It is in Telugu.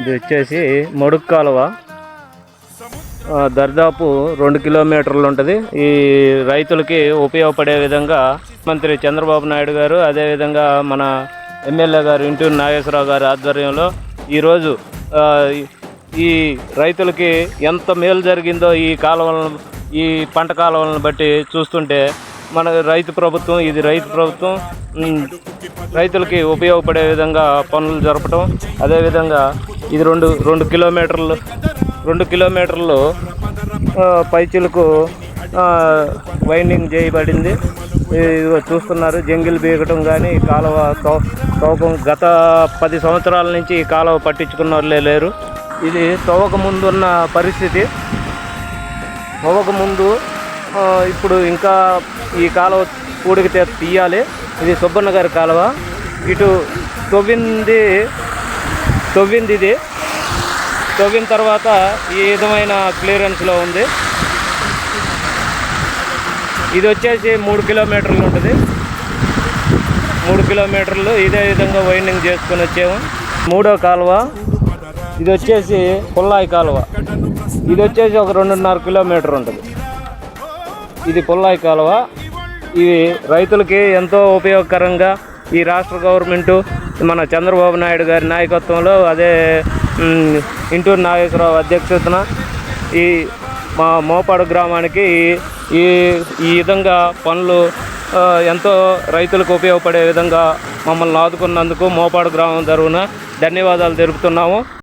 ఇది వచ్చేసి మడుగు కాలువ. దాదాపు దర్దాపు రెండు కిలోమీటర్లు ఉంటుంది. ఈ రైతులకి ఉపయోగపడే విధంగా మంత్రి చంద్రబాబు నాయుడు గారు అదేవిధంగా మన ఎమ్మెల్యే గారు ఇంటూరు నాగేశ్వరరావు గారి ఆధ్వర్యంలో ఈరోజు ఈ రైతులకి ఎంత మేలు జరిగిందో ఈ కాలువలను ఈ పంట కాలువలను బట్టి చూస్తుంటే మన రైతు ప్రభుత్వం ఇది రైతు ప్రభుత్వం రైతులకి ఉపయోగపడే విధంగా పనులు జరపటం అదేవిధంగా ఇది రెండు రెండు కిలోమీటర్లు రెండు కిలోమీటర్లు పైచులకు వైండింగ్ చేయబడింది. ఇదిగో చూస్తున్నారు జంగిల్ బీగటం కానీ కాలువ తో తవ్వకం గత పది సంవత్సరాల నుంచి ఈ కాలువ పట్టించుకున్న వాళ్ళే లేరు. ఇది తవ్వక ముందున్న పరిస్థితి. తవ్వక ముందు ఇప్పుడు ఇంకా ఈ కాలువ పూడికి తీయాలి. ఇది సుబ్బన్న గారి కాలువ. ఇటు తవ్వింది తవ్వింది ఇది తవ్విన తర్వాత ఈ విధమైన క్లియరెన్స్లో ఉంది. ఇది వచ్చేసి మూడు కిలోమీటర్లు ఉంటుంది. మూడు కిలోమీటర్లు ఇదే విధంగా వైండింగ్ చేసుకొని వచ్చాము. మూడో కాలువ. ఇది వచ్చేసి పుల్లాయి కాలువ. ఇది వచ్చేసి ఒక రెండున్నర కిలోమీటర్ ఉంటుంది. ఇది పుల్లాయి కాలువ. ఇది రైతులకి ఎంతో ఉపయోగకరంగా ఈ రాష్ట్ర గవర్నమెంటు మన చంద్రబాబు నాయుడు గారి నాయకత్వంలో అదే ఇంటూరు నాగేశ్వరరావు అధ్యక్షతన ఈ మా మోపాడు గ్రామానికి ఈ ఈ విధంగా పనులు ఎంతో రైతులకు ఉపయోగపడే విధంగా మమ్మల్ని ఆదుకున్నందుకు మోపాడు గ్రామం తరఫున ధన్యవాదాలు తెలుపుతున్నాము.